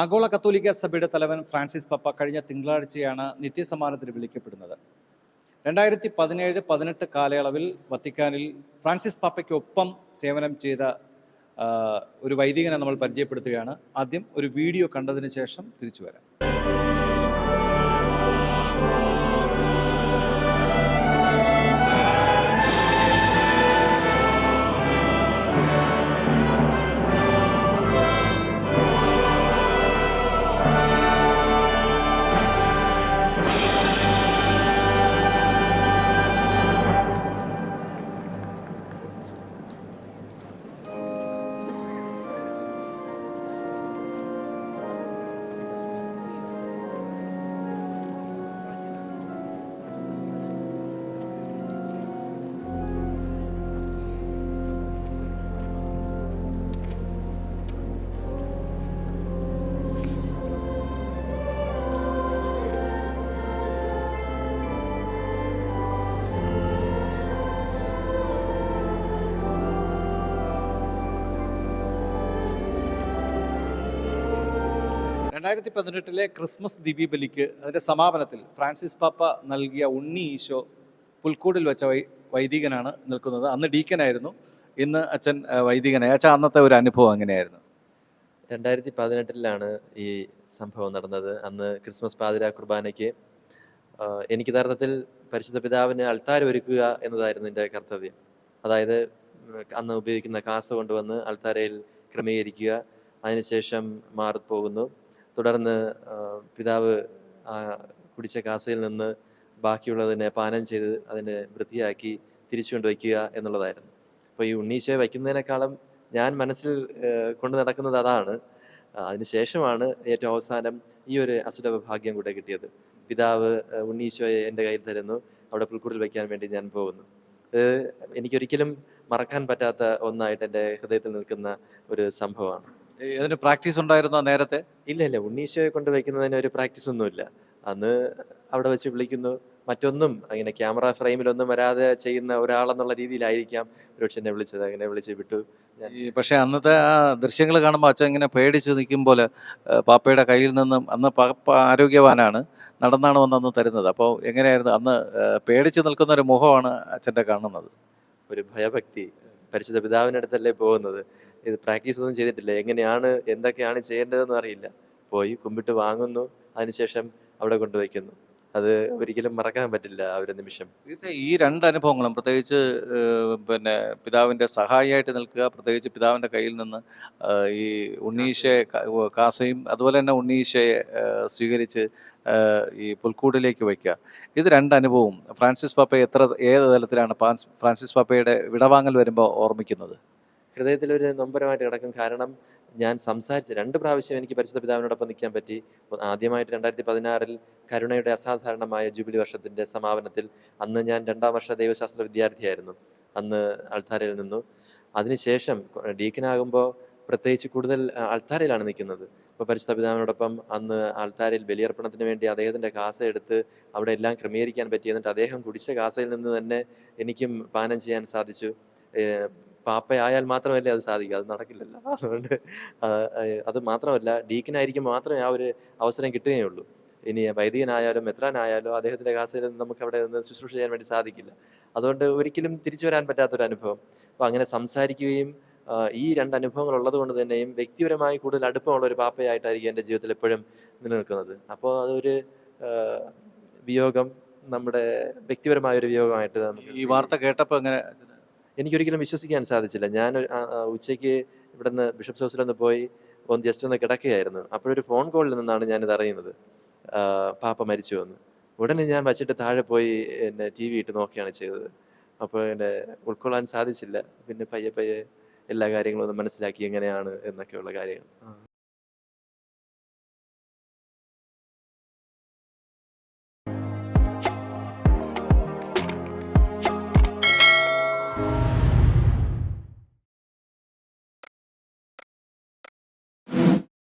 ആഗോള കത്തോലിക്ക സഭയുടെ തലവൻ ഫ്രാൻസിസ് പപ്പ കഴിഞ്ഞ തിങ്കളാഴ്ചയാണ് നിത്യസമ്മാനത്തിന് വിളിക്കപ്പെടുന്നത്. രണ്ടായിരത്തി പതിനേഴ് പതിനെട്ട് കാലയളവിൽ വത്തിക്കാനിൽ ഫ്രാൻസിസ് പാപ്പയ്ക്കൊപ്പം സേവനം ചെയ്ത ഒരു വൈദികനെ നമ്മൾ പരിചയപ്പെടുത്തുകയാണ്. ആദ്യം ഒരു വീഡിയോ കണ്ടതിന് ശേഷം തിരിച്ചു വരാം. രണ്ടായിരത്തി പതിനെട്ടിലെ ക്രിസ്മസ് ദിവ്യബലിക്ക് അതിന്റെ സമാപനത്തിൽ ഫ്രാൻസിസ് പാപ്പ നൽകിയ ഉണ്ണി ഈശോ പുൽക്കൂടിൽ വെച്ച വൈ വൈദികനാണ് നിൽക്കുന്നത്. അന്ന് ഡീക്കനായിരുന്നു. ഇന്ന് അച്ഛൻ വൈദികനായി. അച്ഛൻ അന്നത്തെ ഒരു അനുഭവം എങ്ങനെയായിരുന്നു? രണ്ടായിരത്തി പതിനെട്ടിലാണ് ഈ സംഭവം നടന്നത്. അന്ന് ക്രിസ്മസ് പാതിര കുർബാനയ്ക്ക് എനിക്ക് യഥാർത്ഥത്തിൽ പരിശുദ്ധ പിതാവിന് അൾത്താര ഒരുക്കുക എന്നതായിരുന്നു എന്റെ കർത്തവ്യം. അതായത് അന്ന് ഉപയോഗിക്കുന്ന കാസ് കൊണ്ടുവന്ന് അൾത്താരയിൽ ക്രമീകരിക്കുക. അതിനുശേഷം മാറി പോകുന്നു തുടർന്ന് പിതാവ് കുടിച്ച കാസയിൽ നിന്ന് ബാക്കിയുള്ളതിനെ പാനം ചെയ്ത് അതിനെ വൃത്തിയാക്കി തിരിച്ചു കൊണ്ടുവയ്ക്കുക എന്നുള്ളതായിരുന്നു. അപ്പോൾ ഈ ഉണ്ണീശ വയ്ക്കുന്നതിനേക്കാളും ഞാൻ മനസ്സിൽ കൊണ്ടു നടക്കുന്നത് അതാണ്. അതിനുശേഷമാണ് ഏറ്റവും അവസാനം ഈ ഒരു അസുലഭ ഭാഗ്യം കൂടെ കിട്ടിയത്. പിതാവ് ഉണ്ണീശോയെ എന്റെ കയ്യിൽ തരുന്നു. അവിടെ പുൽക്കൂടിൽ വയ്ക്കാൻ വേണ്ടി ഞാൻ പോകുന്നു. എനിക്കൊരിക്കലും മറക്കാൻ പറ്റാത്ത ഒന്നായിട്ട് എന്റെ ഹൃദയത്തിൽ നിൽക്കുന്ന ഒരു സംഭവമാണ്. അതിന് പ്രാക്ടീസ് ഉണ്ടായിരുന്നോ നേരത്തെ? ഇല്ല ഇല്ല. ഉണ്ണീശോയെ കൊണ്ട് വയ്ക്കുന്നതിന് ഒരു പ്രാക്ടീസ് ഒന്നുമില്ല. അന്ന് അവിടെ വെച്ച് വിളിക്കുന്നു. മറ്റൊന്നും അങ്ങനെ ക്യാമറ ഫ്രെയിമിലൊന്നും വരാതെ ചെയ്യുന്ന ഒരാളെന്നുള്ള രീതിയിലായിരിക്കാം. ഒരുപക്ഷെ എന്നെ വിളിച്ചത്. അങ്ങനെ വിളിച്ച് വിട്ടു. പക്ഷേ അന്നത്തെ ആ ദൃശ്യങ്ങൾ കാണുമ്പോൾ അച്ഛൻ ഇങ്ങനെ പേടിച്ച് നിൽക്കുമ്പോൾ പാപ്പയുടെ കയ്യിൽ നിന്നും അന്ന് പാപ്പ ആരോഗ്യവാനാണ് നടന്നാണ് വന്ന് അന്ന് തരുന്നത്. അപ്പോൾ എങ്ങനെയായിരുന്നു? അന്ന് പേടിച്ച് നിൽക്കുന്ന ഒരു മുഖമാണ് അച്ഛന്റെ കാണുന്നത്. ഒരു ഭയഭക്തി. പരിശുദ്ധ പിതാവിന്റെ അടുത്തല്ലേ പോകുന്നത്? ഇത് പ്രാക്ടീസ് ഒന്നും ചെയ്തിട്ടില്ല. എങ്ങനെയാണ് എന്തൊക്കെയാണ് ചെയ്യേണ്ടതെന്ന് അറിയില്ല. പോയി കുമ്പിട്ട് വാങ്ങുന്നു. അതിനുശേഷം അവിടെ കൊണ്ടുവയ്ക്കുന്നു. അത് ഒരിക്കലും മറക്കാൻ പറ്റില്ല ആ ഒരു നിമിഷം. തീർച്ചയായും ഈ രണ്ട് അനുഭവങ്ങളും പ്രത്യേകിച്ച് പിന്നെ പിതാവിന്റെ സഹായിയായിട്ട് നിൽക്കുക പ്രത്യേകിച്ച് പിതാവിന്റെ കയ്യിൽ നിന്ന് ഈ ഉണ്ണീശയെ കാസയും അതുപോലെ തന്നെ ഉണ്ണീശയെ സ്വീകരിച്ച് ഈ പുൽക്കൂടിലേക്ക് വയ്ക്കുക. ഇത് രണ്ട് അനുഭവവും. ഫ്രാൻസിസ് പാപ്പയെ എത്ര ഏത് തലത്തിലാണ് ഫ്രാൻസിസ് പാപ്പയുടെ വിടവാങ്ങൽ വരുമ്പോൾ ഓർമ്മിക്കുന്നത്? ഹൃദയത്തിലൊരു നൊമ്പരമായിട്ട് കിടക്കും. കാരണം ഞാൻ സംസാരിച്ച് രണ്ട് പ്രാവശ്യം എനിക്ക് പരിശുദ്ധ പിതാവിനോടൊപ്പം നിൽക്കാൻ പറ്റി. ആദ്യമായിട്ട് രണ്ടായിരത്തി പതിനാറിൽ കരുണയുടെ അസാധാരണമായ ജൂബിലി വർഷത്തിന്റെ സമാപനത്തിൽ അന്ന് ഞാൻ രണ്ടാം വർഷ ദൈവശാസ്ത്ര വിദ്യാർത്ഥിയായിരുന്നു. അന്ന് അൾത്താരയിൽ നിന്നു. അതിനുശേഷം ഡീക്കനാകുമ്പോൾ പ്രത്യേകിച്ച് കൂടുതൽ അൾത്താരയിലാണ് നിൽക്കുന്നത്. അപ്പോൾ പരിശുദ്ധ പിതാവിനോടൊപ്പം അന്ന് ആൾത്താരയിൽ ബലിയർപ്പണത്തിന് വേണ്ടി അദ്ദേഹത്തിന്റെ കാസ എടുത്ത് അവിടെ എല്ലാം ക്രമീകരിക്കാൻ പറ്റി. എന്നിട്ട് അദ്ദേഹം കുടിച്ച കാസയിൽ നിന്ന് തന്നെ എനിക്കും പാനം ചെയ്യാൻ സാധിച്ചു. പാപ്പയായാൽ മാത്രമല്ലേ അത് സാധിക്കൂ അത് നടക്കില്ലല്ലോ. അതുകൊണ്ട് അത് മാത്രമല്ല ഡീക്കനായിരിക്കും മാത്രമേ ആ ഒരു അവസരം കിട്ടുകയുള്ളൂ. ഇനി വൈദികനായാലും മെത്രാനായാലും അദ്ദേഹത്തിന്റെ നിന്ന് നമുക്ക് അവിടെ നിന്ന് ശുശ്രൂഷ ചെയ്യാൻ വേണ്ടി സാധിക്കില്ല. അതുകൊണ്ട് ഒരിക്കലും തിരിച്ചു വരാൻ പറ്റാത്തൊരു അനുഭവം. അപ്പോൾ അങ്ങനെ സംസാരിക്കുകയും ഈ രണ്ട് അനുഭവങ്ങൾ ഉള്ളത് കൊണ്ട് തന്നെയും വ്യക്തിപരമായി കൂടുതൽ അടുപ്പമുള്ള ഒരു പാപ്പയായിട്ടായിരിക്കും എന്റെ ജീവിതത്തിൽ എപ്പോഴും നിലനിൽക്കുന്നത്. അപ്പോൾ അതൊരു വിയോഗം നമ്മുടെ വ്യക്തിപരമായ ഒരു വിയോഗമായിട്ട് ഈ വാർത്ത കേട്ടപ്പോൾ എങ്ങനെ എനിക്കൊരിക്കലും വിശ്വസിക്കാൻ സാധിച്ചില്ല. ഞാൻ ഉച്ചയ്ക്ക് ഇവിടുന്ന് ബിഷപ്സ് ഹൗസിലൊന്ന് പോയി ഒന്ന് ജസ്റ്റ് ഒന്ന് കിടക്കുകയായിരുന്നു. അപ്പോഴൊരു ഫോൺ കോളിൽ നിന്നാണ് ഞാനിത് അറിയുന്നത്. പാപ്പ മരിച്ചു എന്ന് ഉടനെ ഞാൻ വച്ചിട്ട് താഴെ പോയി എന്നെ ടി വി ഇട്ട് നോക്കുകയാണ് ചെയ്തത്. അപ്പോൾ എന്നെ ഉൾക്കൊള്ളാൻ സാധിച്ചില്ല. പിന്നെ പയ്യെ പയ്യെ എല്ലാ കാര്യങ്ങളും ഒന്ന് മനസ്സിലാക്കി എങ്ങനെയാണ് എന്നൊക്കെയുള്ള കാര്യങ്ങൾ.